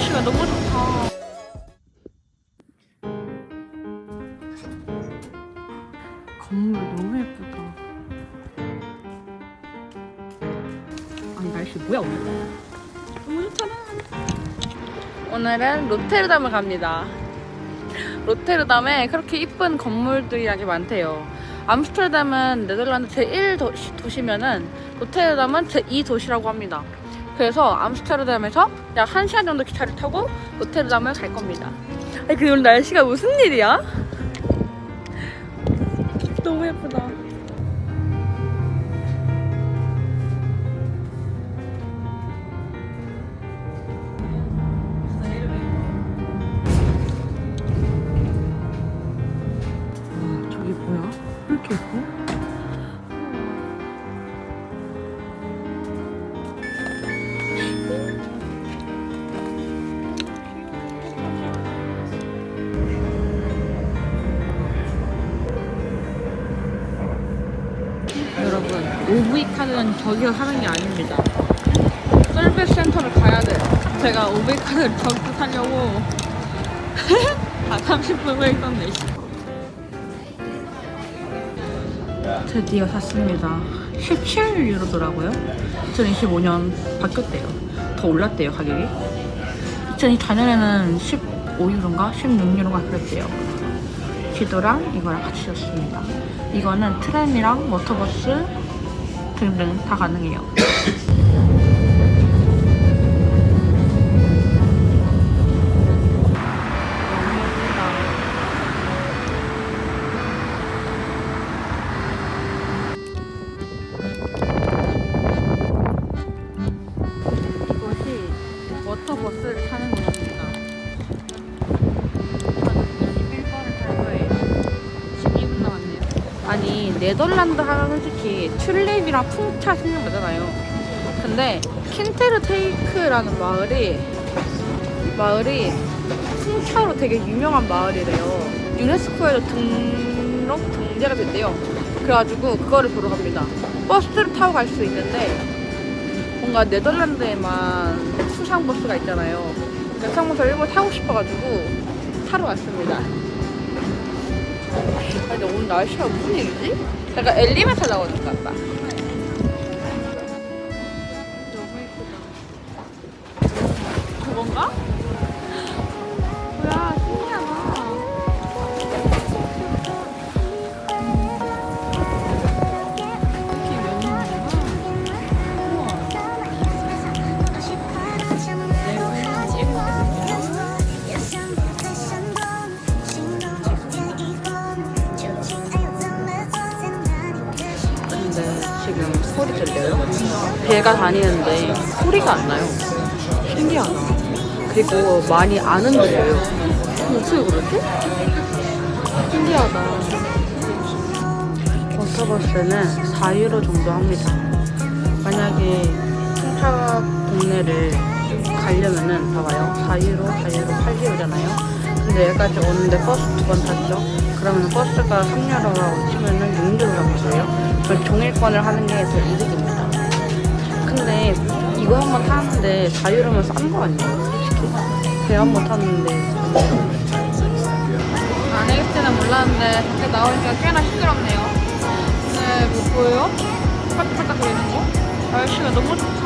날씨가 너무 좋다. 건물 너무 예쁘다. 아니 날씨 뭐야 오늘? 너무 좋잖아. 오늘은 로테르담을 갑니다. 로테르담에 그렇게 이쁜 건물들이 많대요. 암스테르담은 네덜란드 제1 도시면은 로테르담은 제2 도시라고 합니다. 그래서 암스테르담에서 약 1시간 정도 기차를 타고 로테르담을 갈 겁니다. 아니 근데 오늘 날씨가 무슨 일이야? 너무 예쁘다. 저기 뭐야? 왜 이렇게 예뻐? OV 카드는 저기서 사는 게 아닙니다. 서비스 센터를 가야 돼. 제가 OV 카드를 저기서 사려고 아 30분 후에 있었네. 드디어 샀습니다. 17유로더라고요. 2025년 바뀌었대요. 더 올랐대요, 가격이. 2024년에는 15유로인가 16유로가 그랬대요. 지도랑 이거랑 같이 줬습니다. 이거는 트램이랑 워터버스 등등 다 가능해요. 이곳이 워터버스를 타는 곳 아니 네덜란드 하면 솔직히 튤립이랑 풍차 생각나잖아요. 근데 킨테르테이크라는 마을이 마을이 풍차로 되게 유명한 마을이래요. 유네스코에도 등록 등재가 됐대요. 그래가지고 그거를 보러 갑니다. 버스를 타고 갈 수 있는데 뭔가 네덜란드에만 수상 버스가 있잖아요. 그 수상 버스를 일본 타고 싶어가지고 타러 왔습니다. 아, 근데 오늘 날씨가 무슨 일이지? 약간 엘리베이터 나오는 것 같다. 지금 소리 들려요? 배가 다니는데 소리가 안 나요. 신기하다. 그리고 많이 안 흔들려요. 어떻게 그러지? 신기하다. 버터버스는 4유로 정도 합니다. 만약에 풍차 동네를 가려면은 봐봐요. 4유로, 4유로, 8유로잖아요. 근데 여기까지 오는데 버스 두 번 탔죠. 그러면 버스가 3유로라고 치면은 6유로 정도예요. 그럼 종일권을 하는 게 더 이득입니다. 근데 이거 한 번 타는데 4유로면 싼 거 아니에요? 솔직히. 배 한 번 탔는데. 안에겠지는 몰랐는데 밖에 나오니까 꽤나 시끄럽네요. 오늘 뭐 보여요? 팔딱팔딱 거리는 거? 날씨가 너무 좋다.